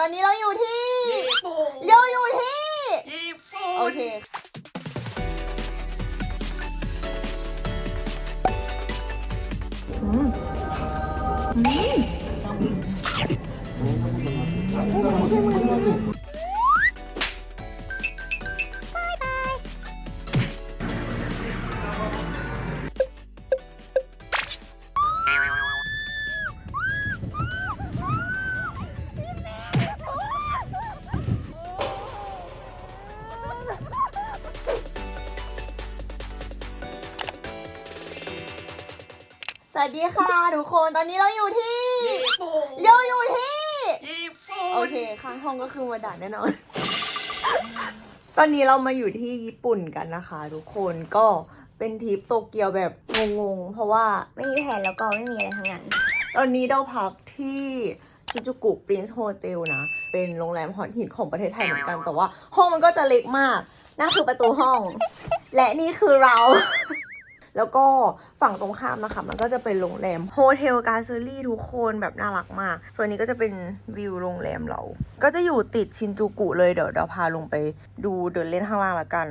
ตอนนี้เราอยู่ที่ญี่ปุ่นเราอยู่ที่ญี่ปุ่นโอเคสวัสดี ค่ะทุกคนตอนนี้เราอยู่ที่ญี่ปุ่นเราอยู่ที่ ญี่ปุ่นโอเคข้างห้องก็คือมาด่าแน่นอน ตอนนี้เรามาอยู่ที่ญี่ปุ่นกันนะคะ ทุกคนก็เป็นทริปโตเกียวแบบงงๆ เพราะว่าไม่มีแผนแล้วก็ไม่มีอะไรทั้งนั้น ตอนนี้เราพักที่ชิจูกุปรินซ์โฮเทลนะ เป็นโรงแรมฮอตฮิตของประเทศไทยเหมือนกันแต่ว่า ห้องมันก็จะเล็กมาก นั่นคือประตูห้อง และนี่คือเรา แล้วก็ฝั่งตรงข้ามนะคะ มันก็จะเป็นโรงแรมโฮเทลกาเซอรี่ทุกคนแบบน่ารักมาก ส่วนนี้ก็จะเป็นวิวโรงแรมเรา ก็จะอยู่ติดชินจูกุเลยเดี๋ยวเดี๋ยวพาลงไปดูเดินเล่นข้างล่างละกัน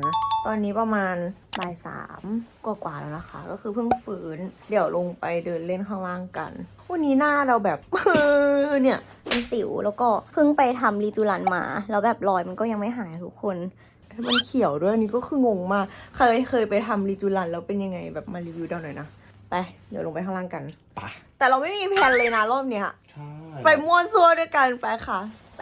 ตอนนี้ประมาณบ่ายสามกว่าๆแล้วนะคะ ก็คือเพิ่งฟื้น เดี๋ยวลงไปเดินเล่นข้างล่างกันวันนี้หน้าเราแบบเนี่ยเป็นสิวแล้วก็เพิ่งไปทำรีจูรันมา แล้วแบบรอยมันก็ยังไม่หายทุกคน มันเขียวด้วยอันนี้ก็คืองงมาก เคยเคยไปทำรีจูรันแล้วเป็นยังไงแบบมารีวิวเราหน่อยนะ ไป เดี๋ยวลงไปข้างล่างกันไปแต่เราไม่มีแผนเลยนะรอบเนี้ยใช่ไปม่วนซัวด้วยกันไปค่ะ ไป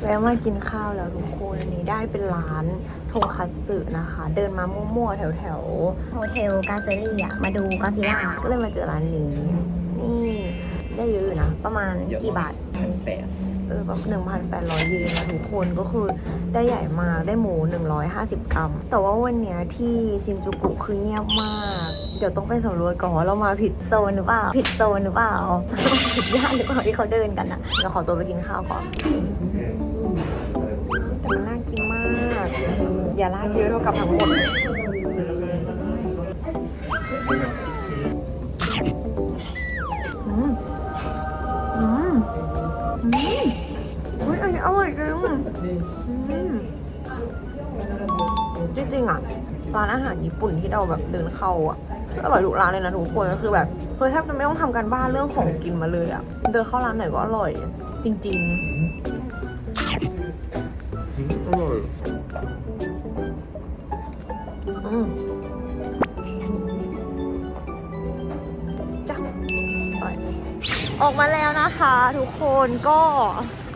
แวะมากินข้าวแล้วทุกคนอันนี้ได้เป็นร้าน ทงคัตสึนะคะ เดินมามั่วๆ แถวโฮเทลกาเซอรี่อะมาดูกอซิล่าๆก็เลยมาเจอร้านนี้ นี่ได้เยอะอยู่นะ ประมาณกี่บาทพันแปดเออแบบหนึ่งพันแปดร้อยเยนนะทุกคนก็คือได้ใหญ่มากได้หมูหนึ่งร้อยห้าสิบกรัม แต่ว่าวันเนี้ยที่ชินจูกุคือเงียบมาก เดี๋ยวต้องไปสำรวจก่อนว่าเรามาผิดโซนหรือเปล่า ผิดโซนหรือเปล่า ผิดย่านหรือเปล่าที่เขาเดินกันอะเดี๋ยวขอตัวไปกินข้าวก่อน อย่าลาดเยอะเท่ากับทั้งหมดอืมอืมอืมอุ้ยอันนี้อร่อยจริงอืมจริงๆอะร้านอาหารญี่ปุ่นที่เราแบบเดินเข้าอะอร่อยทุกร้านเลยนะทุกคนก็คือแบบเฮ้ยแทบจะไม่ต้องทำการบ้านเรื่องของกินมาเลยอะ เดินเข้าร้านไหนก็อร่อย จริงอ ออกมาแล้วนะคะ ทุกคนก็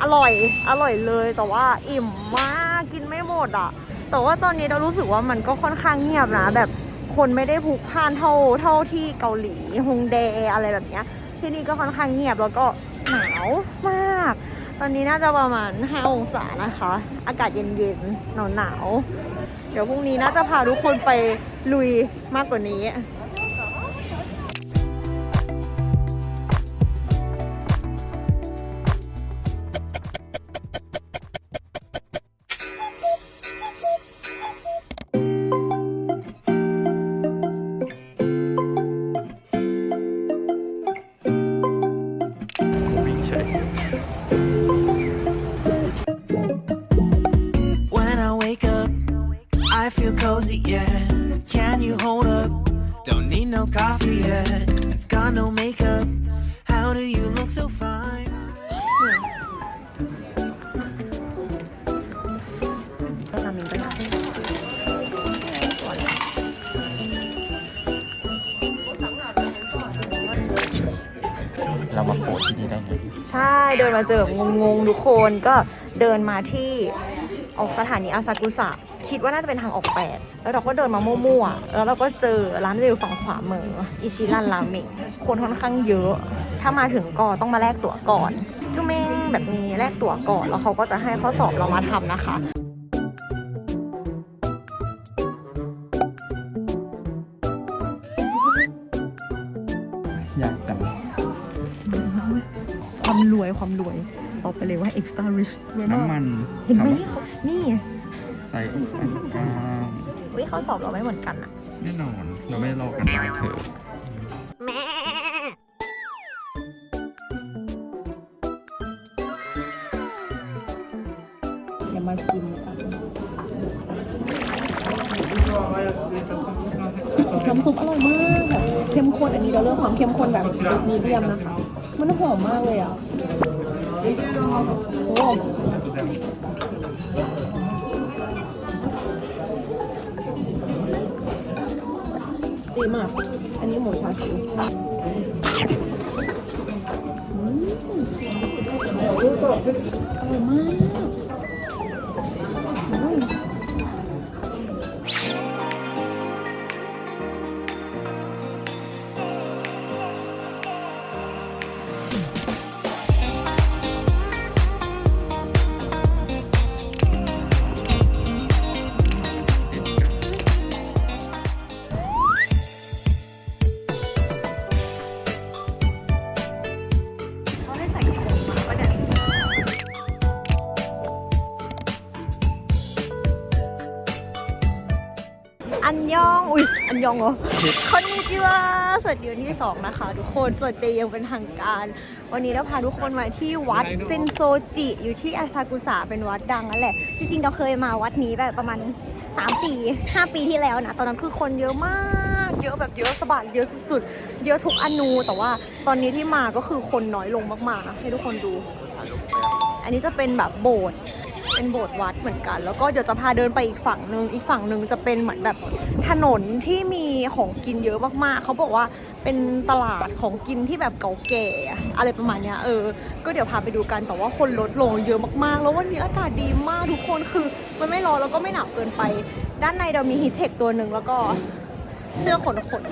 อร่อยอร่อยเลยแต่ว่าอิ่มมากกินไม่หมดอะ แต่ว่าตอนนี้เรารู้สึกว่ามันก็ค่อนข้างเงียบนะ แบบคนไม่ได้พลุกพล่านเท่าเท่าที่เกาหลีฮงเดอะไรแบบเนี้ยที่นี่ก็ค่อนข้างเงียบแล้วก็หนาวมาก ตอนนี้น่าจะประมาณ 5 องศานะคะ อากาศเย็นๆหนาวๆเดี๋ยวพรุ่งนี้น่าจะพาทุกคนไปลุยมากกว่านี้ ผล่ที่นี่ได้ไงใช่เดินมาเจองงๆทุกคนก็เดินมาที่ออกสถานีอาซากุสะคิดว่าน่าจะเป็นทางออกแปดแล้วเราก็เดินมามั่วๆแล้วเราก็เจอร้านจะอยู่ฝั่งขวามืออิชิรันราเมงคนค่อนข้างเยอะ ถ้ามาถึงก็ต้องมาแลกตั๋วก่อนจุเมงแบบนี้แลกตั๋วก่อนแล้วเขาก็จะให้ข้อสอบเรามาทำนะคะ วามรวยความรวยตอบไปเลยว่า extra rich รวยมากน้ำมันเห็นไหมถาว่านี่ใส่ส์กลางวิข้อสอบเราไม่เหมือนกันอะแน่นอน เราไม่ลอกกันได้เถอะเดี๋ยวมาชิมกันน้ำซุปอร่อยมากแบบเข้มข้นอันนี้เราเลือกความเข้มข้นแบบมีเดียมนะคะ มันหอมมากเลยอะ โอ้ดีมาก อันนี้หมูชาชูอืมอร่อยมาก ยอันยองเหรอคนนี้จิวะสวัสดีวันที่2นะคะ ทุกคนสวัสดีอยังเป็นทางการ วันนี้เราพาทุกคนมาที่วัดเซนโซจิ อยู่ที่อาซากุสะเป็นวัดดังนั่นแหละ จริงๆ เราเคยมาวัดนี้แบบประมาณ3 4 5 ปีที่แล้วนะ ตอนนั้นคือคนเยอะมาก เยอะแบบเยอะสะบัดเยอะสุดๆ เยอะทุกอนูแต่ว่าตอนนี้ที่มาก็คือคนน้อยลงมากๆนะให้ทุกคนดู อันนี้จะเป็นแบบโบสถ์ เป็นโบสถ์วัดเหมือนกัน แล้วก็เดี๋ยวจะพาเดินไปอีกฝั่งหนึ่งอีกฝั่งหนึ่งจะเป็นเหมือนแบบถนนที่มีของกินเยอะมากๆเขาบอกว่าเป็นตลาดของกินที่แบบเก่าแก่อะไรประมาณเนี้ยเออ ก็เดี๋ยวพาไปดูกันแต่ว่าคนลดลงเยอะมากๆ แล้ววันนี้อากาศดีมากทุกคนคือ มันไม่ร้อนแล้วก็ไม่หนาวเกินไป ด้านในเรามีฮีทเทคตัวหนึ่งแล้วก็เสื้อขนขน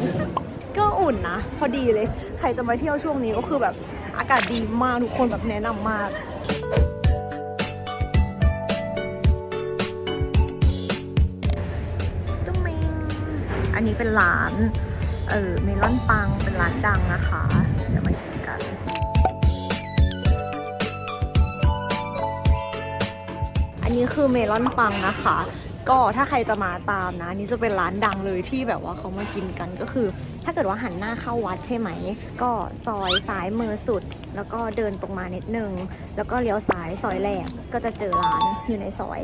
ก็อุ่นนะ พอดีเลย ใครจะมาเที่ยวช่วงนี้ก็คือแบบอากาศดีมากทุกคนแบบแนะนำมาก อันนี้เป็นร้าน เออเมลอนปังเป็นร้านดังนะคะ เดี๋ยวมากินกันอันนี้คือเมลอนปังนะคะ ก็ถ้าใครจะมาตามนะนนี่จะเป็นร้านดังเลยที่แบบว่าเขามากินกันก็คือ ถ้าเกิดว่าหันหน้าเข้าวัดใช่ไหม ก็ซอยซ้ายมือสุด แล้วก็เดินตรงมานิดนึง แล้วก็เลี้ยวซ้ายซอยแรกก็จะเจอร้านอยู่ในซอย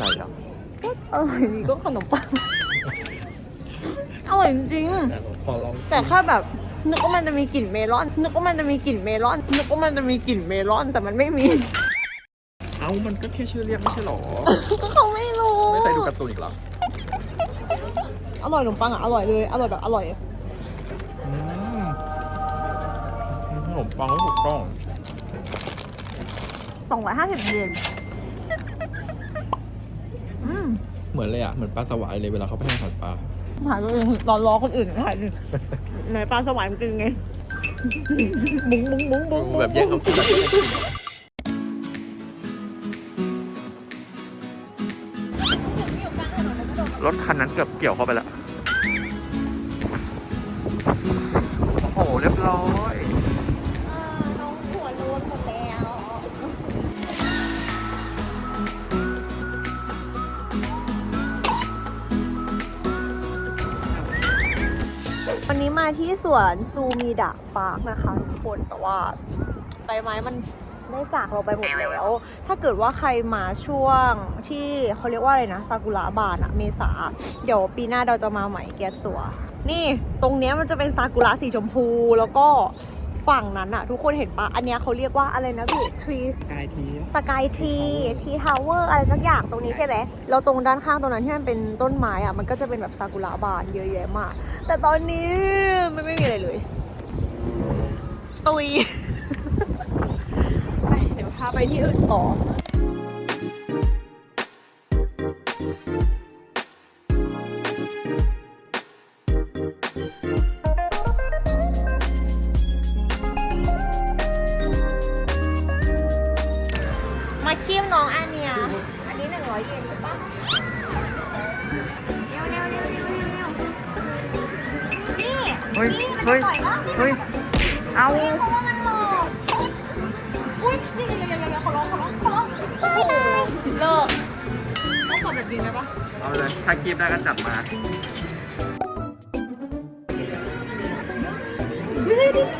ไม่ไหลหรอกอร่อยดีก็ขนมปังอร่อยจริงแต่พอลองๆแต่แค่แบบนึกว่ามันจะมีกลิ่นเมลอนนึกว่ามันจะมีกลิ่นเมลอนนึกว่ามันจะมีกลิ่นเมลอนแต่มันไม่มี เอ้ามันก็แค่ชื่อเรียกไม่ใช่หรอ ก็เขาไม่รู้ไม่เคยดูการ์ตูนอีกเหรออร่อยขนมปังอะอร่อยเลยอร่อยแบบอร่อยอืมขนมปังก็ถูกต้องสองร้อยห้าสิบเยนอื มเหมือนเลยอะเหมือนปลาสวายเลยเวลาเขาไปให้อาหารปลาถ่ายตัวเองตอนล้อคนอื่นถ่ายดิไหนปลาสวายมันเป็นไง บุ้งบุ้งบุ้งบุ้งบุ้งแบบแย่งเขากินแบบแย่งเขากินรถคันนั้นเกือบเกี่ยวเข้าไปแล้ว ที่สวนซูมิดะปาร์คนะคะทุกคนแต่ว่าใบไม้มันได้จากเราไปหมดแล้ว ถ้าเกิดว่าใครมาช่วงที่เขาเรียกว่าอะไรนะซากุระบานอะเมษา เดี๋ยวปีหน้าเราจะมาใหม่แก้ตัว นี่ตรงเนี้ยมันจะเป็นซากุระสีชมพูแล้วก็ ฝั่งนั้นอะทุกคนเห็นปะอันเนี้ยเขาเรียกว่าอะไรนะพี่ทรีกายทีสกายทีทีทาวเวอร์อะไรสักอย่างตรงนี้ใช่ไหมแล้วตรงด้านข้างตรงนั้นที่มันเป็นต้นไม้อะมันก็จะเป็นแบบซากุระบานเยอะแยะมากแต่ตอนนี้มันไม่มีอะไรเลยตุย ไปเดี๋ยวพาไปที่อื่นต่อ ไ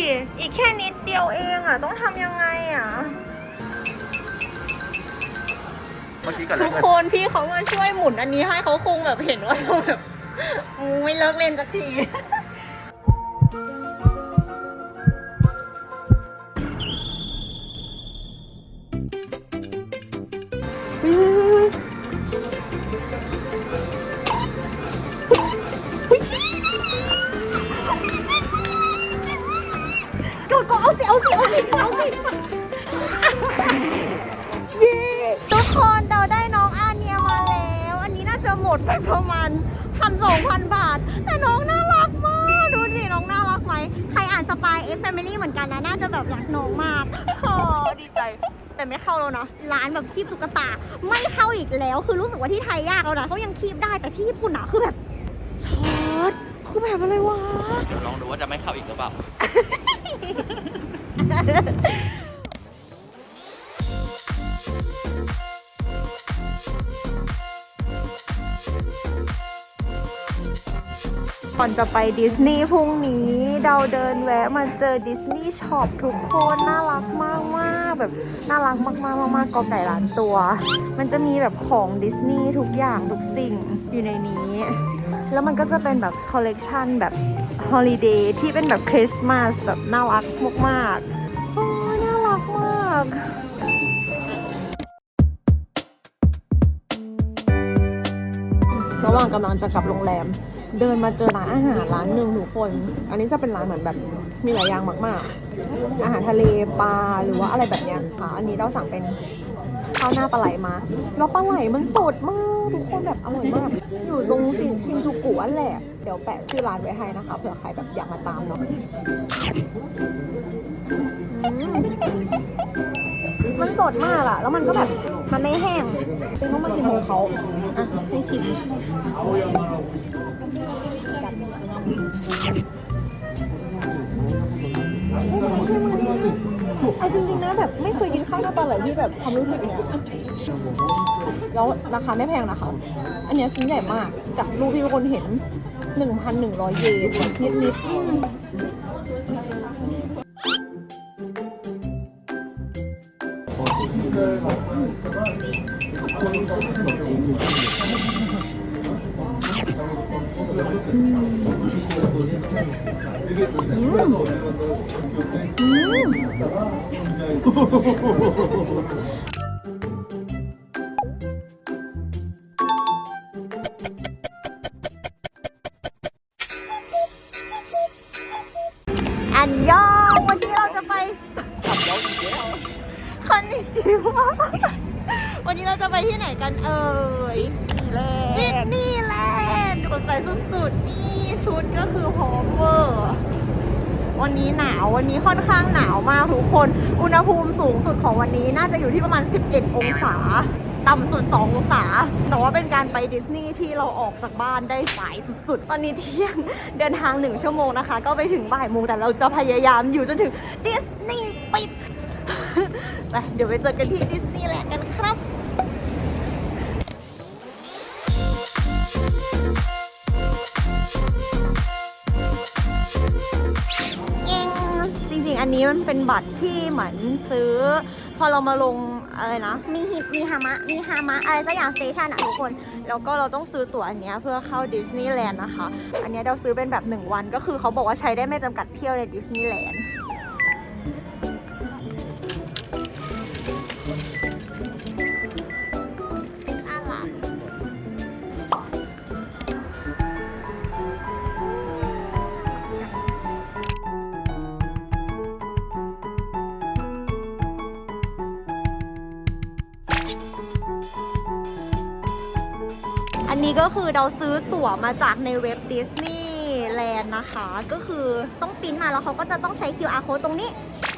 ดูดิ อีกแค่นิดเดียวเองอะ ต้องทำยังไงอะๆเมื่อกี้กับทุเล่กนคนพี่เขามาช่วยหมุนอันนี้ให้เขาคงแบบเห็นว่าเราแบบ ไม่เลิกเล่นสักที สองพันบาท แต่น้องน่ารักมาก ดูสิน้องน่ารักไหม ใครอ่านสปายเอ็กแฟมิลี่เหมือนกันนะ น่าจะแบบอยากน้องมากโอ้ดีใจ แต่ไม่เข้าแล้วนะ ร้านแบบคีบตุ๊กตา ไม่เข้าอีกแล้ว คือรู้สึกว่าที่ไทยยากแล้วนะเขายังคีบได้แต่ที่ญี่ปุ่นอะคือแบบช็อตคือแบบอะไรวะ เดี๋ยวลองดูว่าจะไม่เข้าอีกหรือเปล่า ก่อนจะไปดิสนีย์พรุ่งนี้เราเดินแวะมาเจอดิสนีย์ช็อปทุกคนน่ารักมากมากแบบน่ารักมากมากๆมากกอไก่ล้านตัว มันจะมีแบบของดิสนีย์ทุกอย่างทุกสิ่งอยู่ในนี้ แล้วมันก็จะเป็นแบบคอลเลกชันแบบฮอลิเดย์ที่เป็นแบบคริสต์มาสแบบน่ารักมากๆโอ้น่ารักมากระหว่างกำลังจะกลับโรงแรม เดินมาเจอร้านอาหารร้านหนึ่งทุกคน อันนี้จะเป็นร้านเหมือนแบบมีหลายอย่างมากๆ อาหารทะเลปลาหรือว่าอะไรแบบเนี้ยค่ะ อันนี้เราสั่งเป็นข้าวหน้าปลาไหลมาแล้วปลาไหลมันสดมากทุกคนแบบอร่อยมาก อยู่ตรงซินชินจูกุอันแหละ เดี๋ยวแปะชื่อร้านไว้ให้นะคะเผื่อใครแบบอยากมาตามเนาะมันสดมากอะแล้วมันก็แบบมันไม่แห้งเป็นต้องมาชิมของเขา อะให้ชิมใช่ไหมใช่ไหมเอาจริงๆนะแบบไม่เคยกินข้าวหน้าปลาไหลที่แบบความรู้สึกเนี้ยแล้วราคาไม่แพงนะคะ อันเนี้ยชิ้นใหญ่มาก จากรูปที่คนเห็น 1,100 เยนนิดๆ อืมอันยองวันนี้เราจะไปคอนนิจิวะวันนี้เราจะไปที่ไหนกันเอ่ยดิสนีย์แลนด์สดใสสุดๆนี่ ชุดก็คือหอมเวอร์ วันนี้หนาววันนี้ค่อนข้างหนาวมากทุกคน อุณหภูมิสูงสุดของวันนี้น่าจะอยู่ที่ประมาณ 11 องศา ต่ำสุด 2 องศา แต่ว่าเป็นการไปดิสนีย์ที่เราออกจากบ้านได้สายสุดๆ ตอนนี้เที่ยงเดินทาง1ชั่วโมงนะคะ ก็ไปถึงบ่ายโมงแต่เราจะพยายามอยู่จนถึงดิสนีย์ปิดไปเดี๋ยวไปเจอกันที่ดิสนีย์แลนด์ นี้มันเป็นบัตรที่เหมือนซื้อ พอเรามาลงอะไรนะ มีฮิปมีฮามะ มีฮามะ อะไรสักอย่างสเตชันอะทุกคน แล้วก็เราต้องซื้อตั๋วอันนี้เพื่อเข้าดิสนีย์แลนด์นะคะ อันนี้เราซื้อเป็นแบบ 1 วันก็คือเขาบอกว่าใช้ได้ไม่จำกัดเที่ยวในดิสนีย์แลนด์ นี้ก็คือเราซื้อตั๋วมาจากในเว็บดิสนีย์แลนด์นะคะ ก็คือต้องปิ้นมาแล้วเขาก็จะต้องใช้ QR code ตรงนี้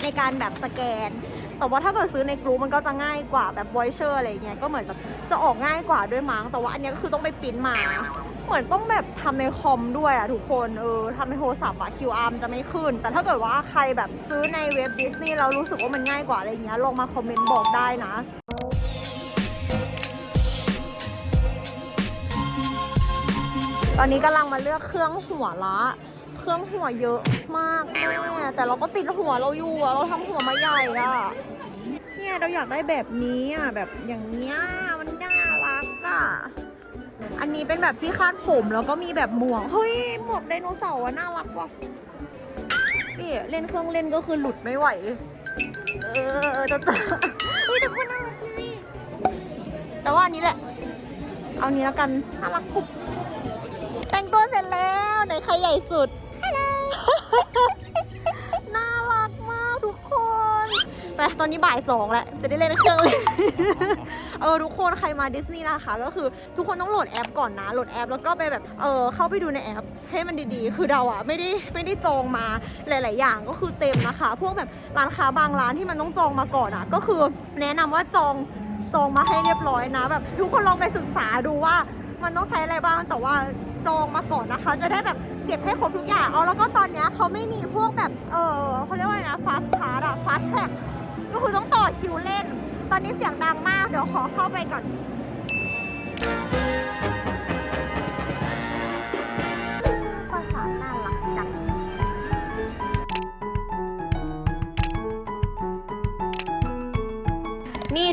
ในการแบบสแกน แต่ว่าถ้าเกิดซื้อในกรุ๊ปมันก็จะง่ายกว่าแบบวอยเชอร์อะไรเงี้ยก็เหมือนแบบจะออกง่ายกว่าด้วยมั้งแต่ว่าอันนี้ก็คือต้องไปปิ้นมาเหมือนต้องแบบทำในคอมด้วยอะทุกคนเออทำในโทรศัพท์อะ QR มจะไม่ขึ้น แต่ถ้าเกิดว่าใครแบบซื้อในเว็บดิสนีย์แล้วรู้สึกว่ามันง่ายกว่าอะไรเงี้ยลองมาคอมเมนต์บอกได้นะ ตอนนี้กำลังมาเลือกเครื่องหัวละ เครื่องหัวเยอะมากแม่แต่เราก็ติดหัวเราอยู่อะเราทำหัวมาใหญ่อะเนี่ยเราอยากได้แบบนี้อะแบบอย่างเงี้ยมันน่ารักอะอันนี้เป็นแบบที่คาดผมแล้วก็มีแบบหมวกเฮ้ยหมวกไดโนเสาร์อะน่ารักว่ะนี่เล่นเครื่องเล่นก็คือหลุดไม่ไหว เออแต่แต่เฮ้ยแต่ก็น่ารักดีแต่ว่าอันนี้แหละ เอานี้แล้วกันน่ารักกุบ นใครใหญ่สุด น่ารักมากทุกคนไปตอนนี้บ่ายสองแล้ว จะได้เล่นเครื่องเล่น เออทุกคนใครมาดิสนีย์นะคะก็คือทุกคนต้องโหลดแอปก่อนนะ โหลดแอปแล้วก็ไปแบบเออเข้าไปดูในแอป ให้มันดีๆ คือเราอะไม่ได้ไม่ได้จองมาหลาย ๆ อย่างก็คือเต็มนะคะ พวกแบบร้านค้าบางร้านที่มันต้องจองมาก่อนอะก็คือแนะนำว่าจองจองมาให้เรียบร้อยนะ แบบทุกคนลองไปศึกษาดูว่ามันต้องใช้อะไรบ้างแต่ว่า จองมาก่อนนะคะ จะได้แบบเก็บให้ครบทุกอย่างเอาแล้วก็ตอนเนี้ยเขาไม่มีพวกแบบเออเขาเรียกว่าไงนะ fast pass อะ fast track ก็คือต้องต่อคิวเล่น ตอนนี้เสียงดังมาก เดี๋ยวขอเข้าไปก่อน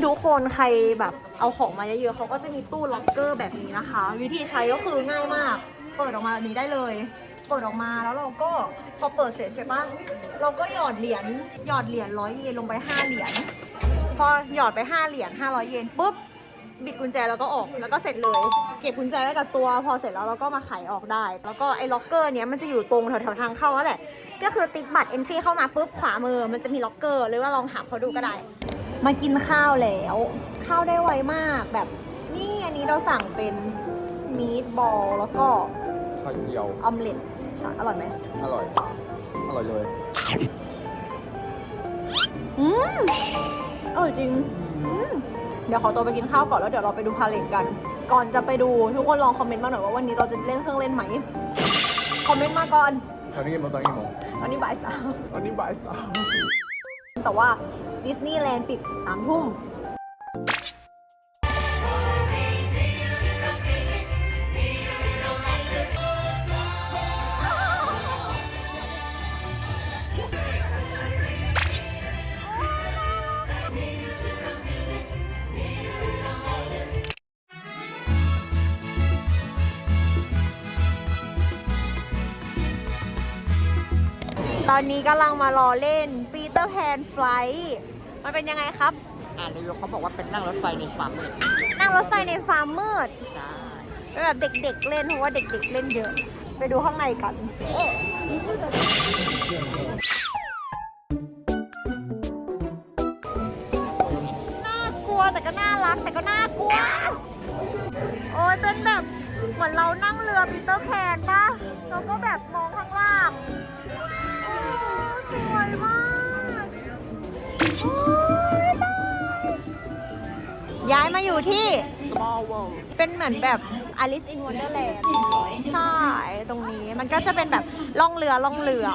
ทุกคนใครแบบเอาของมาเยอะๆเขาก็จะมีตู้ล็อกเกอร์แบบนี้นะคะ วิธีใช้ก็คือง่ายมาก เปิดออกมาแบบนี้ได้เลย เปิดออกมาแล้วเราก็พอเปิดเสร็จใช่ปะเราก็หยอดเหรียญหยอดเหรียญร้อยเยนลงไป5เหรียญพอหยอดไป5เหรียญ500เยนปุ๊บบิดกุญแจแล้วก็ออกแล้วก็เสร็จเลย เก็บกุญแจไว้กับตัว พอเสร็จแล้วเราก็มาไขออกได้ แล้วก็ไอ้ล็อกเกอร์เนี้ยมันจะอยู่ตรงแถวๆทางเข้าแล้วแหละ ก็คือติ๊กบัตร entry เข้ามาปุ๊บขวามือมันจะมีล็อกเกอร์หรือว่าลองถามเขาดูก็ได้ มากินข้าวแล้ว ข้าวได้ไวมากแบบนี่อันนี้เราสั่งเป็นมีดบอลแล้วก็ไข่เจียว ออมเล็ตใช่อร่อยไหมอร่อย อร่อยเลย อืมอร่อยจริงอืมเดี๋ยวขอตัวไปกินข้าวก่อนแล้วเดี๋ยวเราไปดูพาเลทกัน ก่อนจะไปดูทุกคนลองคอมเมนต์มาหน่อยว่าวันนี้เราจะเล่นเครื่องเล่นไหม คอมเมนต์มาก่อน ตอนนี้กี่โมงตอนนี้กี่โมงตอนนี้บ่ายสาม ตอนนี้บ่ายสาม แต่ว่าดิสนีย์แลนด์ปิดสามทุ่มตอนนี้กำลังมารอเล่นป นไฟล์มันเป็นยังไงครับ อ่านรีวิวเขาบอกว่าเป็นนั่งรถไฟในฟาร์มเลยนั่งรถไฟในฟาร์มมืดใช่เป็นแบบเด็กๆเล่นเพราะว่าเด็กๆเล่นเยอะ ไปดูข้างในกันเอ๊ะน่ากลัวแต่ก็น่ารักแต่ก็น่ากลัว โอ้ยเป็นแบบเหมือนเรานั่งเรือปีเตอร์แพนปะแล้วก็แบบมองข้างล่าง โอ้สวยมากโอ้ ย้ายมาอยู่ที่ Small World เป็นเหมือนแบบ Alice in Wonderland ใช่ ตรงนี้มันก็จะเป็นแบบล่องเรือล่องเรือ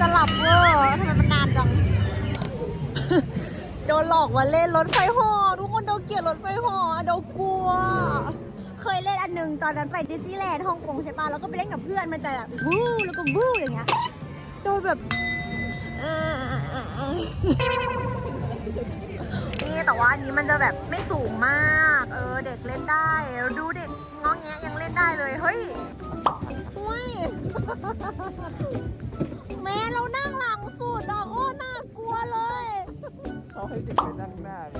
จะหลับเวอร์ทำไมมันนานจัง โดนหลอกมาเล่นรถไฟหอทุกคนเดาเกลียดรถไฟหอเดากลัว เคยเล่นอันหนึงตอนนั้นไปดิสนีย์แลนด์ฮ่องกงใช่ปะแล้วก็ไปเล่นกับเพื่อนมันจะแบบวู้แล้วก็วู้อย่างเงี้ยโดนแบบนี่แต่ว่าอันนี้มันจะแบบไม่สูงมาก เออเด็กเล่นได้ ดูเด็กง้องแงะยังเล่นได้เลยเฮ้ยอุ้ยแม่เรานั่งหลังสุดอะโอ้น่ากลัวเลย เขาให้เด็กไปนั่งหน้าไหม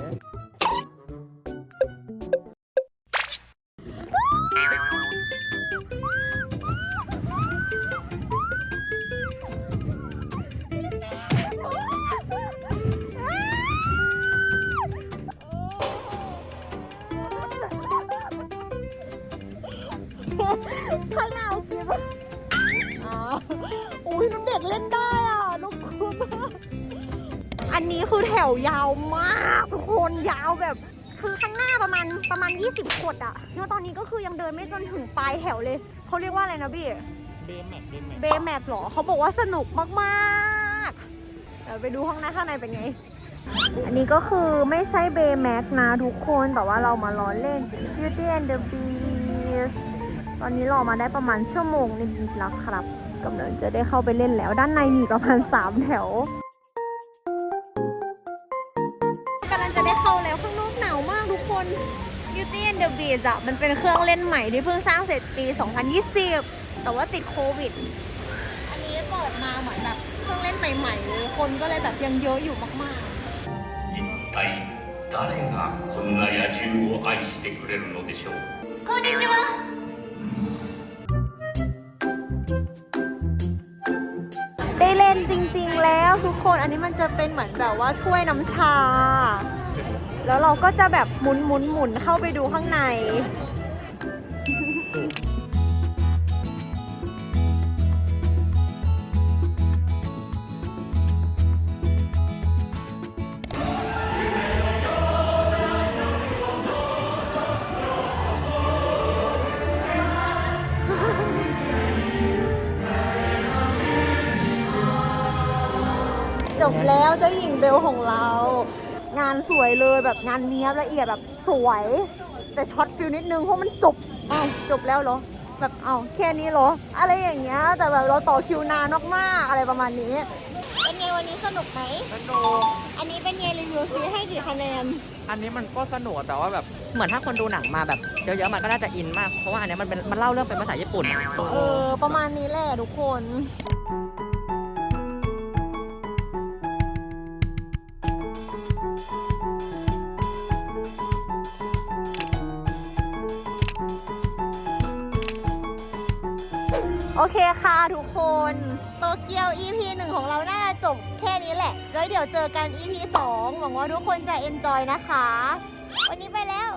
คือแถวยาวมากทุกคนยาวแบบ คือข้างหน้าประมาณประมาณ 20คนอะแล้วตอนนี้ก็คือยังเดินไม่จนถึงปลายแถวเลยเขาเรียกว่าอะไรนะพี่เบมแมทเบมแมทเบย์แมปหรอเขาบอกว่าสนุกมากๆเดี๋ยวไปดูห้องหน้าข้างในเป็นไง อันนี้ก็คือไม่ใช่เบย์แม็กนะทุกคนแต่ว่าเรามาล้อเล่น Beauty and the Beast ตอนนี้รอมาได้ประมาณชั่วโมงนิดๆแล้วครับกำลังจะได้เข้าไปเล่นแล้ว ด้านในมีประมาณ 3 แถว Beauty and the Beast อะมันเป็นเครื่องเล่นใหม่ที่เพิ่งสร้างเสร็จปี 2020 แต่ว่าติดโควิด อันนี้เปิดมาเหมือนแบบเครื่องเล่นใหม่ๆเลยคนก็เลยแบบยังเยอะอยู่มาก 一体誰がこんな野獣を愛してくれるのでしょう ๆ ได้เล่นจริงๆแล้วทุกคน อันนี้มันจะเป็นเหมือนแบบว่าถ้วยน้ำชา แล้วเราก็จะแบบหมุนหมุนหมุนเข้าไปดูข้างใน จบแล้วเจ้าหญิงเบลของเราานสวยเลยแบบงานเนี้ยบละเอียดแบบสวย แต่ช็อตฟิลนิดนึงเพราะมันจบอ้าวจบแล้วเหรอ แบบเอ้าแค่นี้เหรอ อะไรอย่างเงี้ยแต่แบบเราต่อคิวนานมากๆอะไรประมาณนี้ เป็นไงวันนี้สนุกไหม สนุก อันนี้เป็นไงรีวิวซีให้กี่คะแนน อันนี้มันก็สนุกแต่ว่าแบบเหมือนถ้าคนดูหนังมาแบบเยอะๆมันก็น่าจะอินมากเพราะว่าอันเนี้ยมันเป็นมันเล่าเรื่องเป็นภาษาญี่ปุ่นอะ เออ ประมาณนี้แหละทุกคน โอเคค่ะทุกคนโตเกียว EP หนึ่งของเราน่าจะจบแค่นี้แหละ แล้วเดี๋ยวเจอกัน EP 2 หวังว่าทุกคนจะเอนจอยนะคะ วันนี้ไปแล้ว